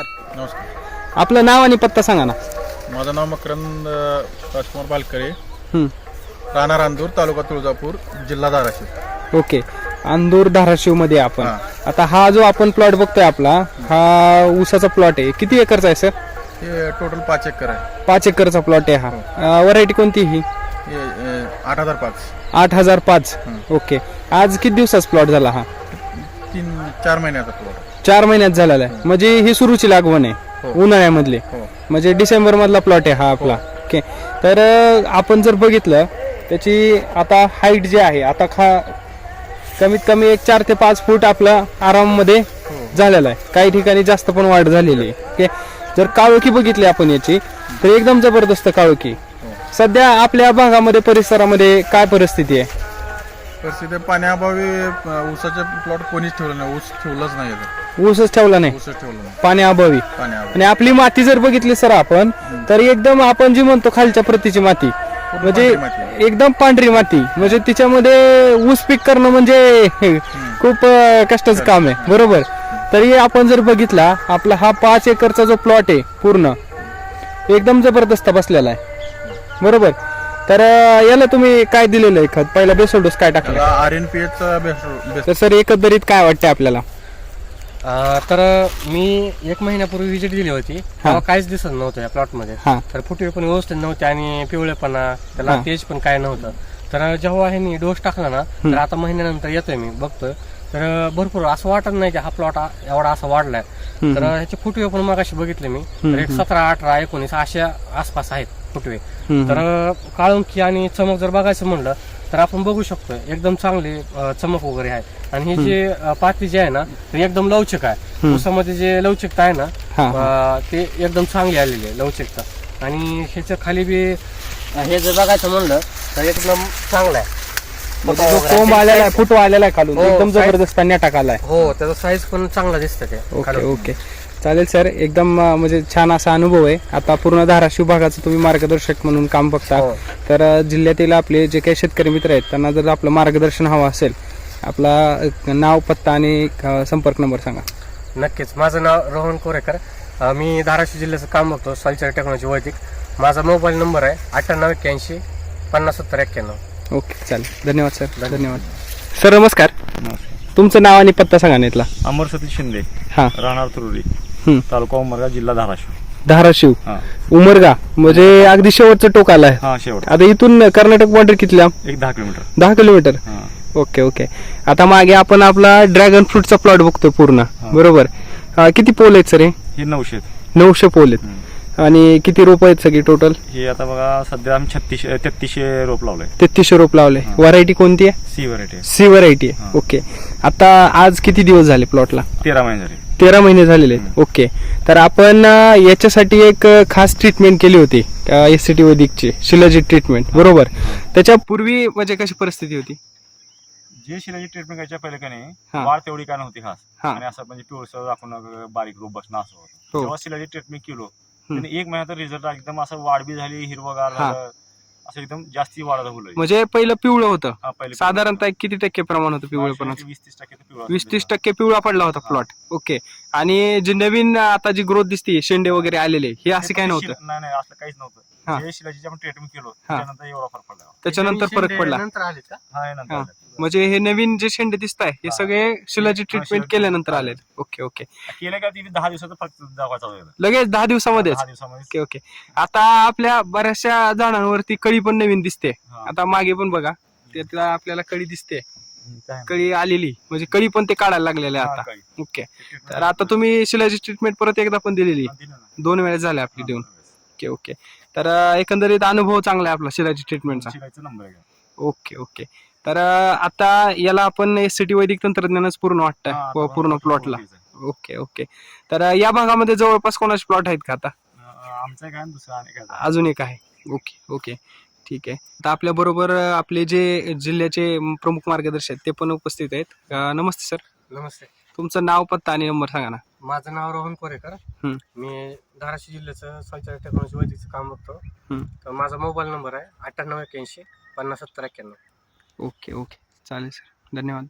नमस्कार. नमस्कार. आपलं नाव आणि पत्ता सांगा ना. माझं नाव मकरंद अ, राजकुमार बालकरे. हं, राहणार अंदूर तालुका तुळजापूर जिल्हा धाराशिव. ओके. अंदूर धाराशिवमध्ये आपण. हा. आता हा जो आपण प्लॉट बघतोय आपला हा ऊसाचा प्लॉट आहे. किती एकरचा आहे सर? हे टोटल पाच एकर आहे. पाच एकरचा प्लॉट आहे हा. व्हरायटी कोणती ही? हे अ, आठ हजार पाच. आठ हजार पाच. ओके. आज किती दिवसाचा प्लॉट झाला हा? चार महिन्याचा प्लॉट चार महिन्यात झालेला आहे. म्हणजे ही सुरूची लागवण आहे. हो. उन्हाळ्यामधली. हो. म्हणजे डिसेंबर मधला प्लॉट आहे हा आपला. ओके. तर अं, आपण जर बघितलं त्याची आता हाईट जी आहे आता खा कमीत कमी एक चार ते पाच फूट आपला आराममध्ये झालेला आहे. काही ठिकाणी जास्त पण वाढ झालेली आहे. ओके. जर काळोखी बघितली आपण याची तर एकदम जबरदस्त काळोखी. सध्या आपल्या भागामध्ये परिसरामध्ये काय परिस्थिती आहे? परिस्थिती पाण्याअभावी अ, ऊसाचे प्लॉट कोणीच ठेवलं नाही. ऊस ठेवलंच नाही इथं. ऊसच ठेवला नाही? ऊसच ठेवलं नाही. पाण्याअभावी. पाण्याअभावी. आणि आपली माती जर बघितली सर आपण तर एकदम आपण जी म्हणतो खालच्या प्रतीची माती म्हणजे पांढरी माती. एकदम पांढरी माती म्हणजे तिच्यामध्ये ऊस पीक करणं म्हणजे खूप अं, कष्टाचं काम आहे. बरोबर? तरी आपण जर बघितला आपला हा पाच एकरचा जो प्लॉट आहे पूर्ण एकदम जबरदस्त बसलेला आहे. बरोबर? तर अं, याला तुम्ही काय दिलेलं आहे खत? पहिला बेसल डोस काय टाकला? आर एन पी बेस्ट तर सर एकंदरीत काय वाटतंय आपल्याला? अं, तर मी एक महिन्यापूर्वी विजिट दिली होती. तेव्हा काहीच दिसत नव्हतं या प्लॉटमध्ये. हा. तर फुटवे पण व्यवस्थित नव्हते आणि पिवळेपणा त्याला. तेज पण काय नव्हतं. तर जेव्हा ह्यांनी डोस टाकला ना तर आता महिन्यानंतर येतोय मी बघतोय. तर भरपूर असं वाटत नाही की हा प्लॉट एवढा असा वाढलाय. तर ह्याचे फुटवे पण मगाशी बघितले मी. तर एक सतरा अठरा एकोणीस अशा आसपास आहेत. फुटवे. तर काळुंकी आणि चमक जर बघायचं म्हणलं तर आपण बघू शकतो एकदम चांगली चमक वगैरे आहे. आणि ही जी पाती जी आहे ना ती एकदम लवचिक आहे. ऊसामध्ये जे लवचिकता आहे ना ते एकदम चांगली आलेली आहे लवचिकता. आणि ह्याच्या खाली बी हे जर बघायचं म्हणलं तर एकदम चांगलं आहे. कोंब आलेला आहे फुटवा आलेला आहे खालून हो, एकदम जबरदस्त नेटाक आलाय हो त्याचा साईज पण चांगला दिसतं ते. ओके. चालेल सर एकदम म्हणजे छान असा अनुभव आहे. आता पूर्ण धाराशिव भागाचं तुम्ही मार्गदर्शक म्हणून काम बघता. हो. तर जिल्ह्यातील आपले जे काही शेतकरी मित्र आहेत त्यांना जर आपलं मार्गदर्शन हवं असेल आपला नाव पत्ता आणि संपर्क नंबर सांगा. नक्कीच. माझं नाव रोहन कोरेकर. मी धाराशिव जिल्ह्याचं काम बघतो सॉलचर टेक्नॉलॉजी वैदिक. माझा मोबाईल नंबर आहे अठ्ठ्याण्णव एक्क्याऐंशी पन्नास सत्तर एक्क्याण्णव. ओके चालेल. धन्यवाद सर. धन्यवाद. सर नमस्कार. तुमचं नाव आणि पत्ता सांगा नेतला अमर सतीश शिंदे. हां. राहणार तुरुडी हं. तालुका उमरगा जिल्हा धाराशिव. धाराशिव. हा. उमरगा. म्हणजे अगदी शेवटचं टोक आलाय. हा शेवट. आता इथून कर्नाटक बॉर्डर किती लांब एक दहा किलोमीटर. दहा किलोमीटर? हा. Okay okay. आता मागे आपण आपला ड्रॅगन फ्रूटचा प्लॉट बघतोय पूर्ण. बरोबर. अं, किती पोल आहेत सर हे? हे नऊशे नऊशे पोल आहेत. आणि किती रोप आहेत सगळी टोटल हे आता बघा सध्या आम्ही छत्तीसशे तेहतीसशे रोप लावलंय तेहतीसशे रोप लावले. व्हरायटी कोणती आहे? सी व्हरायटी सी व्हरायटी आहे. ओके. आता आज किती दिवस झाले प्लॉटला तेरा महिने झाले. तेरा महिने झालेले आहेत. ओके. तर आपण अं, याच्यासाठी एक अं, खास ट्रीटमेंट केली होती एस सी टी वैदिकची शिलाजीत ट्रीटमेंट बरोबर. त्याच्या पूर्वी म्हणजे कशी परिस्थिती होती? जे शिलाची ट्रीटमेंट करायच्या पहिले का हा. नाही वाढ तेवढी काय नव्हती खास. हा. आणि असं म्हणजे पिवळसर दाखवून बारीक रोप बसणं असं हो. होतं जेव्हा शिलाची ट्रीटमेंट केलो त्याने एक महिन्यात रिझल्ट एकदम असं वाढ बी झाली हिरवगार हा. झालं. असं एकदम जास्ती वाढत होलं म्हणजे पहिलं पिवळं होतं. साधारणतः किती टक्के प्रमाण होतं पिवळेपणाचं वीस तीस टक्के वीस तीस टक्के पिवळा पडला होता प्लॉट ओके आणि जे नवीन आता जी ग्रोथ दिसते शेंडे वगैरे आलेले हे असं काय नव्हतं? नाही नाही असलं काहीच. नव्हतं. जे शिलाची आपण ट्रीटमेंट केलो त्याच्यानंतर एवढा फरक पडला. त्याच्यानंतर फरक पडला. म्हणजे हे नवीन जे शेंडे दिसत आहे हे हा. सगळे शिलाची ट्रीटमेंट शिलाची केल्यानंतर treatment. आले ओके ओके केलं का ती दहा दिवसाचं फक्त लगेच दहा दिवसामध्येच? दहा दिवसामध्ये ओके ओके आता आपल्या बऱ्याचशा झाडांवरती कळी पण नवीन दिसते. हा. आता मागे पण बघा त्यातला आपल्याला कळी दिसते. काय कळी आलेली म्हणजे कळी पण ते काढायला लागलेले हा, आता. काही. ओके तर आता तुम्ही शिलाची ट्रीटमेंट परत एकदा पण दिलेली. हा, दिलं ना. दोन वेळेस झाल्या आपली देऊन. ओके ओके तर अं, एकंदरीत अनुभव चांगला आहे आपला शिलाची ट्रीटमेंटचा शिलाईचा नंबर आहे का? ओके ओके तर आता याला आपण एस सी टी वैदिक तंत्रज्ञानच पूर्ण वाटतं पूर्ण प्लॉटला. Okay okay. तर या भागामध्ये जवळपास कोणाचे प्लॉट आहेत का आता? आमचं काय आणि दुसरं आणि काय झालं. अजून एक आहे. Okay okay. ठीक आहे. आता आपल्या बरोबर आपले जे जिल्ह्याचे प्रमुख मार्गदर्शक आहेत ते पण उपस्थित आहेत. नमस्ते सर. नमस्ते. तुमचं नाव पत्ता आणि नंबर सांगा ना. माझं नाव रोहन कोरेकर. हं. मी धाराशिव जिल्ह्याचं सॉलचर टेक्नॉलॉजी वैदिकचं काम बघतो. हं. तर माझा मोबाईल नंबर आहे अठ्ठ्याण्णव एक्क्याऐंशी पन्नास सत्तर एक्क्याण्णव. Okay okay. चालेल सर. धन्यवाद.